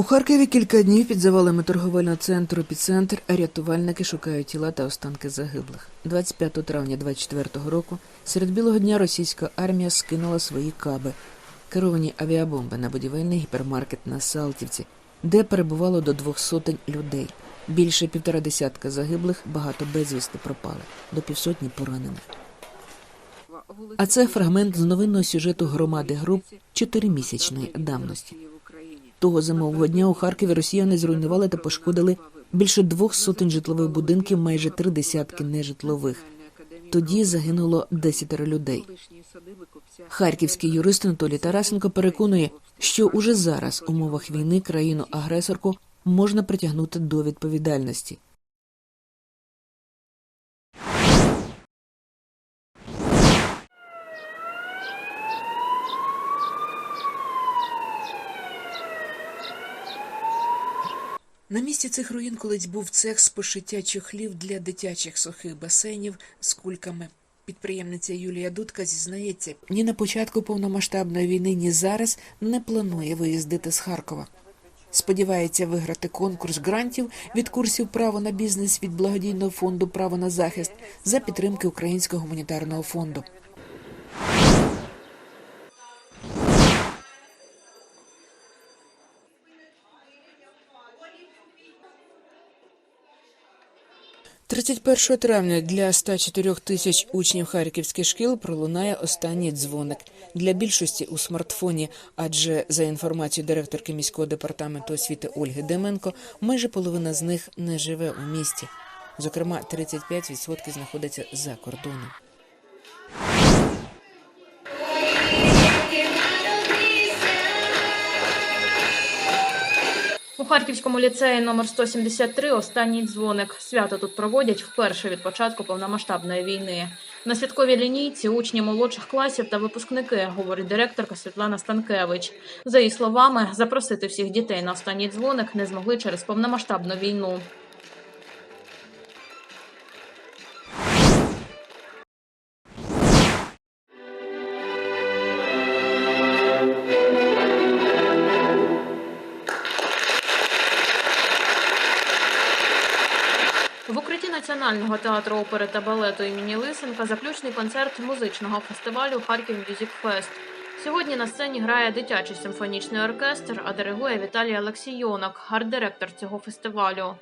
У Харкові кілька днів під завалами торговельного центру «Епіцентр» рятувальники шукають тіла та останки загиблих. 25 травня 24 року серед білого дня російська армія скинула свої каби, керовані авіабомби на будівельний гіпермаркет на Салтівці, де перебувало до двох сотень людей. Більше півтора десятка загиблих, багато безвісти пропали, до півсотні поранених. А це фрагмент з новинного сюжету громади груп чотиримісячної давності. Того зимового дня у Харкові росіяни зруйнували та пошкодили більше двох сотень житлових будинків, майже три десятки нежитлових. Тоді загинуло десятеро людей. Харківський юрист Анатолій Тарасенко переконує, що уже зараз у умовах війни країну-агресорку можна притягнути до відповідальності. На місці цих руїн колись був цех з пошиття чохлів для дитячих сухих басейнів з кульками. Підприємниця Юлія Дудка зізнається, ні на початку повномасштабної війни, ні зараз не планує виїздити з Харкова. Сподівається виграти конкурс грантів від курсів право на бізнес від благодійного фонду Право на захист за підтримки Українського гуманітарного фонду. – 31 травня для 104 тисяч учнів харківських шкіл пролунає останній дзвоник для більшості у смартфоні. Адже за інформацією директорки міського департаменту освіти Ольги Деменко, майже половина з них не живе у місті. Зокрема, 35% знаходиться за кордоном. Харківському ліцеї номер 173 останній дзвоник. Свято тут проводять вперше від початку повномасштабної війни. На святковій лінійці учні молодших класів та випускники, говорить директорка Світлана Станкевич. За її словами, запросити всіх дітей на останній дзвоник не змогли через повномасштабну війну. Укритті Національного театру опери та балету імені Лисенка заключний концерт музичного фестивалю Харків Мюзик Фест. Сьогодні на сцені грає дитячий симфонічний оркестр, а диригує Віталій Олексійонок, арт-директор цього фестивалю.